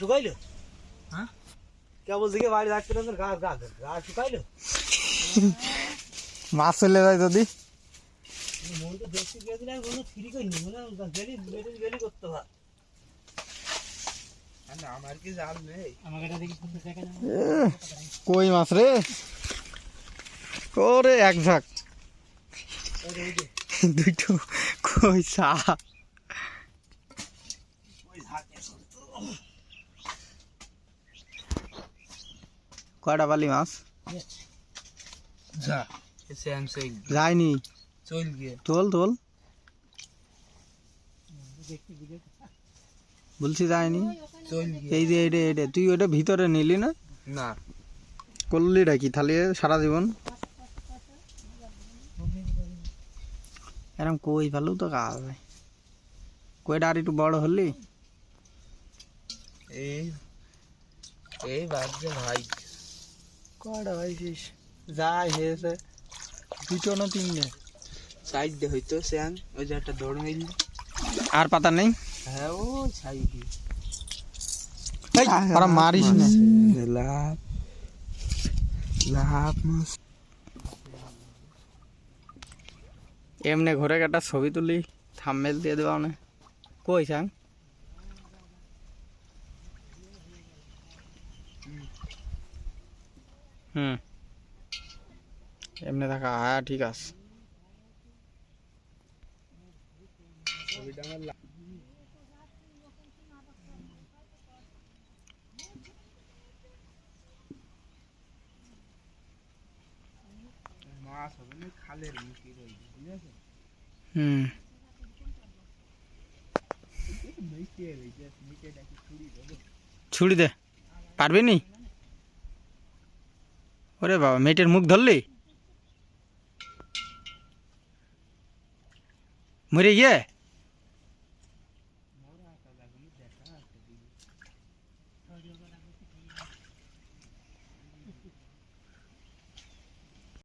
শুকাইলো হ্যাঁ? কেবল দিকে বাড়ি রাখতে পারেন গা গা গা শুকাইলো মাছ চলে যায় যদি। মন দেখতে আর ফ্রি করিনি মনে গেলি গেলি গেলি করতে হয়। আমার কি জাল নেই। আমাকে দেখি দেখা কই মাছ রে? ওরে এক ঝাঁক। দুটো কই চা ওই ঝাঁকে কয়টা বালি মাছ? যায়নি। চল গিয়ে। তোল তোল। বলছি যায়নি। এই যে এটা এটা তুই ওটা ভিতরে নিলি না? না। করলি কি তাহলে সারা জীবন? এরকম কই ভালো তো কাজ? হয় কইটা আর একটু বড় হলি? এই এই ভাই। কয়টা পাইছিস যাই হয়েছে দুটো না তিনটে সাইড দে হইতো শ্যান ওই যে একটা দৌড় মিল আর পাতা নেই? হ্যাঁ ও সাইড ওরা মারিস না। লাভ লাভ মাছ এমনি ঘরে একটা ছবি তুলি থাম্বেল দিয়ে দেওয়া না কই সাং হুম। এমনি থাকা হ্যাঁ ঠিক আছে। ছবিটা আমার লা- মাছ হবে না খালের মুখে রয়েছে ঠিক আছে হুম মিশে রয়েছে মিশে ডাকি ছুরি দেবো ছুরি দে পারবি নি ওরে বাবা মেয়েটার মুখ ধরলি? মরে গিয়ে?